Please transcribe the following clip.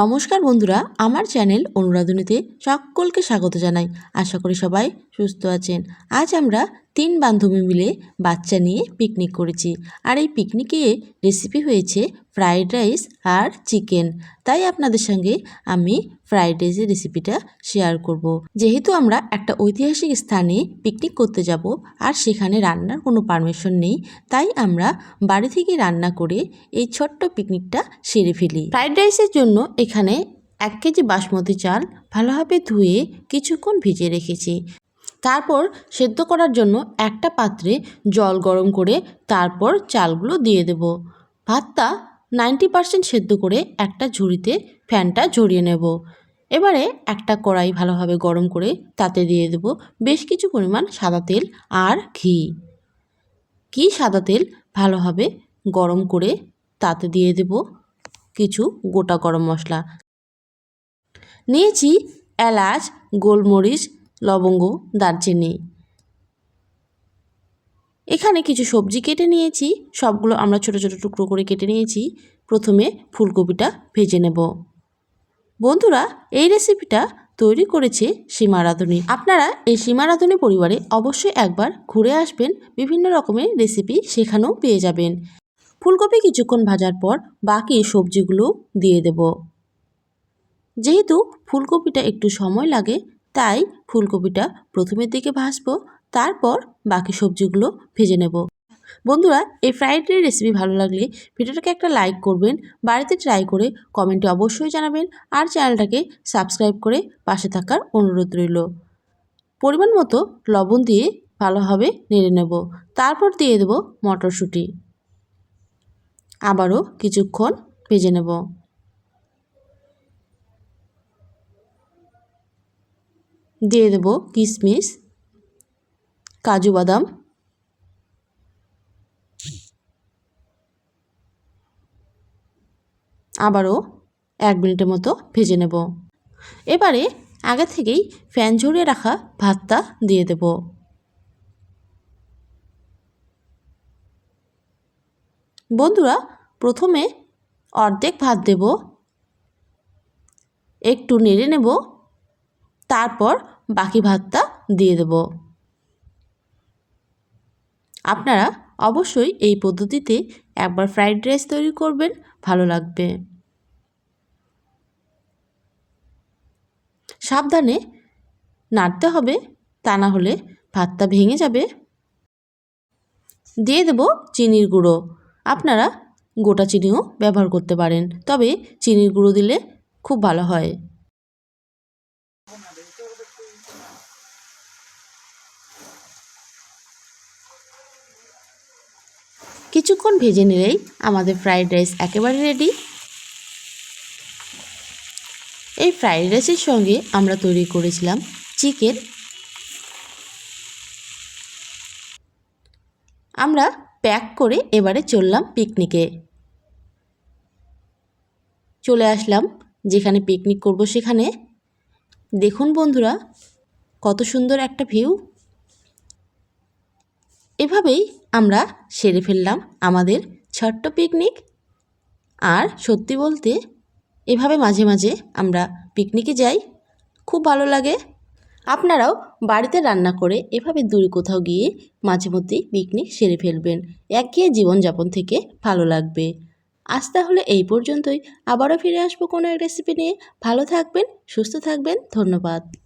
নমস্কার বন্ধুরা, আমার চ্যানেল অনুরাধনীতে সকলকে স্বাগত জানাই। আশা করি সবাই সুস্থ আছেন। আজ আমরা তিন বান্ধবী মিলে বাচ্চা নিয়ে পিকনিক করেছি। আর এই পিকনিকে রেসিপি হয়েছে ফ্রাইড রাইস আর চিকেন তাই আপনাদের সঙ্গে আমি ফ্রাইড রাইসের রেসিপিটা শেয়ার করব। যেহেতু আমরা একটা ঐতিহাসিক স্থানে পিকনিক করতে যাব আর সেখানে রান্নার কোনো পারমিশন নেই, তাই আমরা বাড়ি থেকে রান্না করে এই ছোট্ট পিকনিকটা সেরে ফেলি। ফ্রাইড রাইসের জন্য এখানে এক কেজি বাসমতি চাল ভালোভাবে ধুয়ে কিছুক্ষণ ভিজিয়ে রেখেছি। তারপর সেদ্ধ করার জন্য একটা পাত্রে জল গরম করে তারপর চালগুলো দিয়ে দেব। ভাতটা নাইনটি পারসেন্ট সেদ্ধ করে একটা ঝুড়িতে ফ্যানটা ঝরিয়ে নেব। এবারে একটা কড়াই ভালোভাবে গরম করে তাতে দিয়ে দেব বেশ কিছু পরিমাণ সাদা তেল আর ঘি। ঘি সাদা তেল ভালোভাবে গরম করে তাতে দিয়ে দেব কিছু গোটা গরম মশলা। নিয়েছি এলাচ, গোলমরিচ লবঙ্গ, দারচিনি। এখানে কিছু সবজি কেটে নিয়েছি। সবগুলো আমরা ছোট ছোট টুকরো করে কেটে নিয়েছি। প্রথমে ফুলকপিটা ভেজে নেব। বন্ধুরা, এই রেসিপিটা তৈরি করেছে সীমা রাঁধুনি। আপনারা এই সীমা রাঁধুনি পরিবারে অবশ্যই একবার ঘুরে আসবেন। বিভিন্ন রকমের রেসিপি সেখানেও পেয়ে যাবেন। ফুলকপি কিছুক্ষণ ভাজার পর বাকি সবজিগুলো দিয়ে দেব। যেহেতু ফুলকপিটা একটু সময় লাগে তাই ফুলকপিটা প্রথমের দিকে ভাজবো, তারপর বাকি সবজিগুলো ভেজে নেব। বন্ধুরা, এই ফ্রাইড রাইস রেসিপি ভালো লাগলে ভিডিওটাকে একটা লাইক করবেন, বাড়িতে ট্রাই করে কমেন্টে অবশ্যই জানাবেন আর চ্যানেলটাকে সাবস্ক্রাইব করে পাশে থাকার অনুরোধ রইল। পরিমাণ মতো লবণ দিয়ে ভালোভাবে নেড়ে নেব, তারপর দিয়ে দেব মটরশুঁটি। আবারও কিছুক্ষণ ভেজে নেব। দিয়ে দেব কিশমিশ কাজু বাদাম। আবারও এক মিনিটের মতো ভেজে নেব। এবারে আগে থেকেই ফ্যান ঝরিয়ে রাখা ভাতটা দিয়ে দেব। বন্ধুরা, প্রথমে অর্ধেক ভাত দেব, একটু নেড়ে নেব। তারপর বাকি ভাতটা দিয়ে দেব। আপনারা অবশ্যই এই পদ্ধতিতে একবার ফ্রাইড রাইস তৈরি করবেন, ভালো লাগবে। সাবধানে নাড়তে হবে, তা না হলে ভাতটা ভেঙে যাবে। দিয়ে দেব চিনির গুঁড়ো। আপনারা গোটা চিনিও ব্যবহার করতে পারেন, তবে চিনির গুঁড়ো দিলে খুব ভালো হয়। কিছুক্ষণ ভেজে নিলেই আমাদের ফ্রাইড রাইস একেবারে রেডি এই ফ্রাইড রাইসের সঙ্গে আমরা তৈরি করেছিলাম চিকেন আমরা প্যাক করে এবারে চললাম পিকনিকে চলে আসলাম যেখানে পিকনিক করব সেখানে। দেখুন বন্ধুরা, কত সুন্দর একটা ভিউ। এভাবেই আমরা সেরে ফেললাম আমাদের ছোট্ট পিকনিক আর সত্যি বলতে, এভাবে মাঝে মাঝে আমরা পিকনিকে যাই। খুব ভালো লাগে। আপনারাও বাড়িতে রান্না করে এভাবে দূরে কোথাও গিয়ে মাঝে মধ্যেই পিকনিক সেরে ফেলবেন। একঘেয়ে জীবনযাপন থেকে ভালো লাগবে। আজ তাহলে এই পর্যন্তই। আবারও ফিরে আসব কোনো এক রেসিপি নিয়ে। ভালো থাকবেন, সুস্থ থাকবেন। ধন্যবাদ।